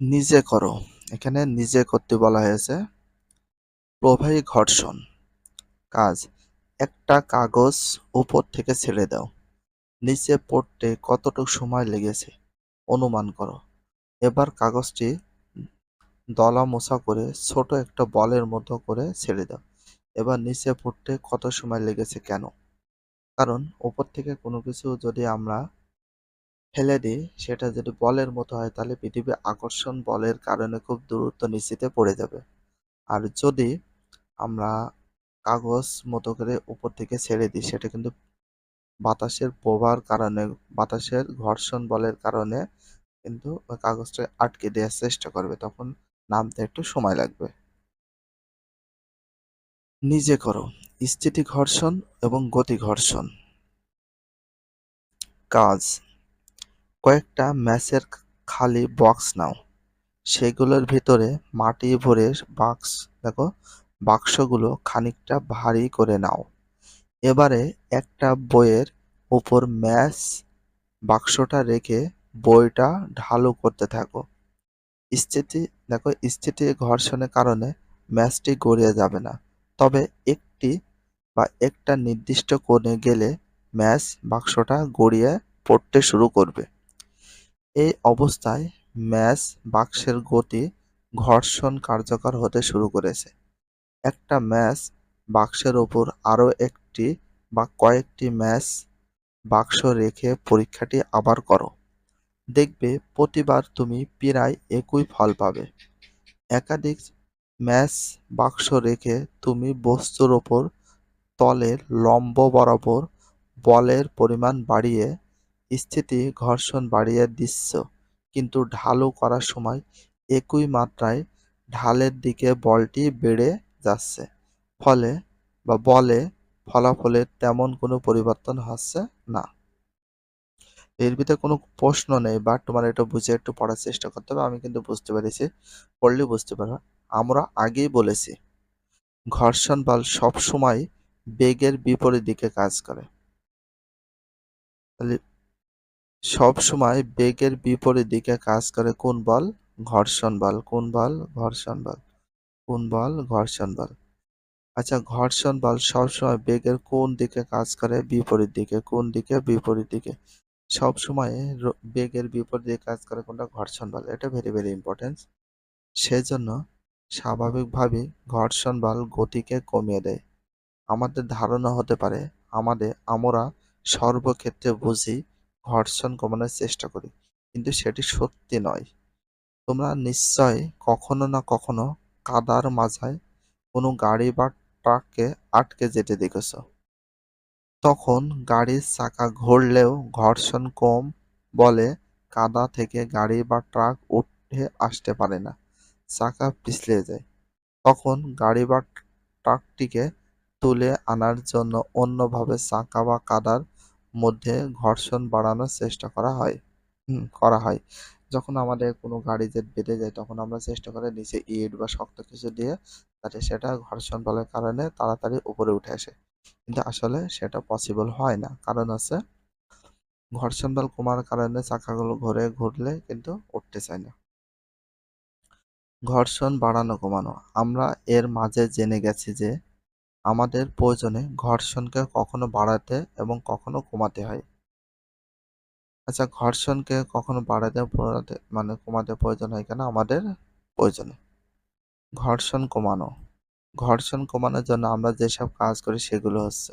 নিজে করো। এখানে নিজে করতে বলা হয়েছে প্রবাহী ঘর্ষণ। কাজ, একটা কাগজ উপর থেকে ছেড়ে দাও। নিচে পড়তে কতটুকু সময় লেগেছে অনুমান করো। এবার কাগজটি দলা মোছা করে ছোট একটা বলের মতো করে ছেড়ে দাও। এবার নিচে পড়তে কত সময় লেগেছে কেন? কারণ উপর থেকে কোনো কিছু যদি আমরা ফেলে দিই, সেটা যদি বলের মতো হয় তাহলে পৃথিবীর আকর্ষণ বলের কারণে খুব দূরত্ব নিচেতে পড়ে যাবে। আর যদি আমরা কাগজ মতো করে উপর থেকে ছেড়ে দিই, সেটা কিন্তু বাতাসের প্রবাহের কারণে, বাতাসের ঘর্ষণ বলের কারণে কিন্তু কাগজটা আটকে দেওয়ার চেষ্টা করবে, তখন নামতে একটু সময় লাগবে। নিজে করো, স্থিতি ঘর্ষণ এবং গতি ঘর্ষণ। কাজ কয়েকটা ম্যাচের খালি বক্স নাও। সেগুলোর ভিতরে মাটি ভরে বাক্স, দেখো, বাক্সগুলো খানিকটা ভারী করে নাও। এবারে একটা বইয়ের উপর ম্যাচ বাক্সটা রেখে বইটা ঢালু করতে থাকো। স্থিতি, দেখো, স্থিতি ঘর্ষণের কারণে ম্যাচটি গড়িয়ে যাবে না। তবে একটি বা একটা নির্দিষ্ট কোণে গেলে ম্যাচ বাক্সটা গড়িয়ে পড়তে শুরু করবে। এই অবস্থায় ম্যাচ বাক্সের গতি ঘর্ষণ কার্যকর হতে শুরু করেছে। একটা ম্যাচ বাক্সের ওপর আরও একটি বা কয়েকটি ম্যাচ বাক্স রেখে পরীক্ষাটি আবার করো। দেখবে প্রতিবার তুমি প্রায় একই ফল পাবে। একাধিক ম্যাচ বাক্স রেখে তুমি বস্তুর ওপর তলের লম্ব বরাবর বলের পরিমাণ বাড়িয়ে স্থিতি ঘর্ষণ বাড়িয়ে দিচ্ছ। কিন্তু ঢালু করার সময় একই মাত্রায় ঢালের দিকে বলটি বেড়ে যাচ্ছে। ফলে বা বলে ফলাফলের তেমন কোনো পরিবর্তন হচ্ছে না। এর ভিতরে কোনো প্রশ্ন নেই বাট তোমার এটা বুঝে একটু পড়ার চেষ্টা করতে হবে। আমি কিন্তু বুঝতে পেরেছি পড়লে বুঝতে পারবে। আমরা আগেই বলেছি, ঘর্ষণ বল সবসময় বেগের বিপরীত দিকে কাজ করে। তাহলে সব সময় বেগের বিপরীত দিকে কাজ করে কোন বল? ঘর্ষণ বল। কোন বল? ঘর্ষণ বল। কোন বল? ঘর্ষণ বল। আচ্ছা ঘর্ষণ বল সবসময় বেগের কোন দিকে কাজ করে? বিপরীত দিকে। কোন দিকে? বিপরীত দিকে। সব সময় বেগের বিপরীত দিকে কাজ করে কোনটা? ঘর্ষণ বল। এটা ভেরি ভেরি ইম্পর্টেন্ট সেজন্য স্বাভাবিকভাবেই ঘর্ষণ বল গতিকে কমিয়ে দেয়। আমাদের ধারণা হতে পারে, আমাদের, আমরা সর্বক্ষেত্রে বুঝি ঘর্ষণ কমানোর চেষ্টা করি। কিন্তু সেটি সত্যি নয়। তোমরা নিশ্চয় কখনো না কখনো কাদার মাঝায় কোনো গাড়ি বা ট্রাককে আটকে যেতে দেখেছ। তখন গাড়ির চাকা ঘুরলেও ঘর্ষণ কম বলে কাদা থেকে গাড়ি বা ট্রাক উঠে আসতে পারে না, চাকা পিছলে যায়। তখন গাড়ি বা ট্রাকটিকে তুলে আনার জন্য অন্যভাবে চাকা বা কাদার মধ্যে ঘর্ষণ বাড়ানোর চেষ্টা করা হয়। করা হয়। যখন আমাদের কোনো গাড়ি যে বেঁধে যায়, তখন আমরা চেষ্টা করে নিচে ইট বা শক্ত কিছু দিয়ে যাতে সেটা ঘর্ষণ বলের কারণে তাড়াতাড়ি উপরে উঠে আসে। কিন্তু আসলে সেটা পসিবল হয় না। কারণ আছে, ঘর্ষণ বল কমার কারণে চাকাগুলো ঘুরে ঘুরলে কিন্তু উঠতে চায় না। ঘর্ষণ বাড়ানো কমানো, আমরা এর মাঝে জেনে গেছি যে আমাদের প্রয়োজনে ঘর্ষণকে কখনো বাড়াতে এবং কখনো কমাতে হয়। আচ্ছা ঘর্ষণকে কখনো বাড়াতে বাড়াতে মানে কমাতে প্রয়োজন হয় কেন? আমাদের প্রয়োজনে। ঘর্ষণ কমানো। ঘর্ষণ কমানোর জন্য আমরা যেসব কাজ করি সেগুলো হচ্ছে